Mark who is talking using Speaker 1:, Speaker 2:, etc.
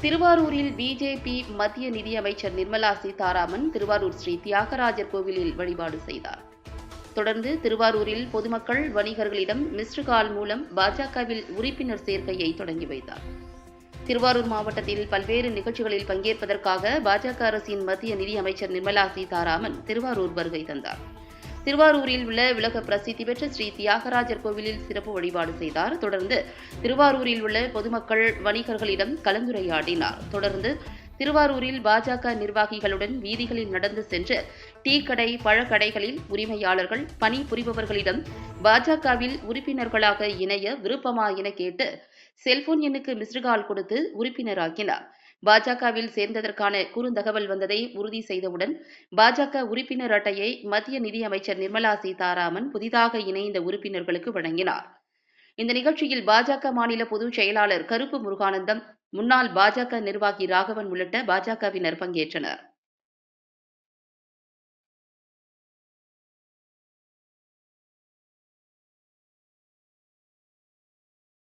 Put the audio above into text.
Speaker 1: திருவாரூரில் பிஜேபி மத்திய நிதியமைச்சர் நிர்மலா சீதாராமன் திருவாரூர் ஸ்ரீ தியாகராஜர் கோவிலில் வழிபாடு செய்தார். தொடர்ந்து திருவாரூரில் பொதுமக்கள் வணிகர்களிடம் மிஸ்டு கால் மூலம் பாஜகவில் உறுப்பினர் சேர்க்கையை தொடங்கி வைத்தார். திருவாரூர் மாவட்டத்தில் பல்வேறு நிகழ்ச்சிகளில் பங்கேற்பதற்காக பாஜக அரசின் மத்திய நிதியமைச்சர் நிர்மலா சீதாராமன் திருவாரூர் வருகை தந்தார். திருவாரூரில் உள்ள உலக பிரசித்தி பெற்ற ஸ்ரீ தியாகராஜர் கோவிலில் சிறப்பு வழிபாடு செய்தார். தொடர்ந்து திருவாரூரில் உள்ள பொதுமக்கள் வணிகர்களிடம் கலந்துரையாடினார். தொடர்ந்து திருவாரூரில் பாஜக நிர்வாகிகளுடன் வீதிகளில் நடந்து சென்று டீ கடை பழக்கடைகளில் உரிமையாளர்கள் பணி புரிபவர்களிடம் பாஜகவில் உறுப்பினர்களாக இணைய விருப்பமா என கேட்டு செல்போன் எண்ணுக்கு மிஸ்டு கால் கொடுத்து உறுப்பினராக்கினார். பாஜகவில் சேர்ந்ததற்கான குறுந்தகவல் வந்ததை உறுதி செய்தவுடன் பாஜக உறுப்பினர் அட்டையை மத்திய நிதியமைச்சர் நிர்மலா சீதாராமன் புதிதாக இணைந்த உறுப்பினர்களுக்கு வழங்கினார். இந்த நிகழ்ச்சியில் பாஜக மாநில பொதுச் செயலாளர் கருப்பு முருகானந்தம் முன்னாள் பாஜக நிர்வாகி ராகவன் உள்ளிட்ட பாஜகவினர் பங்கேற்றனர்.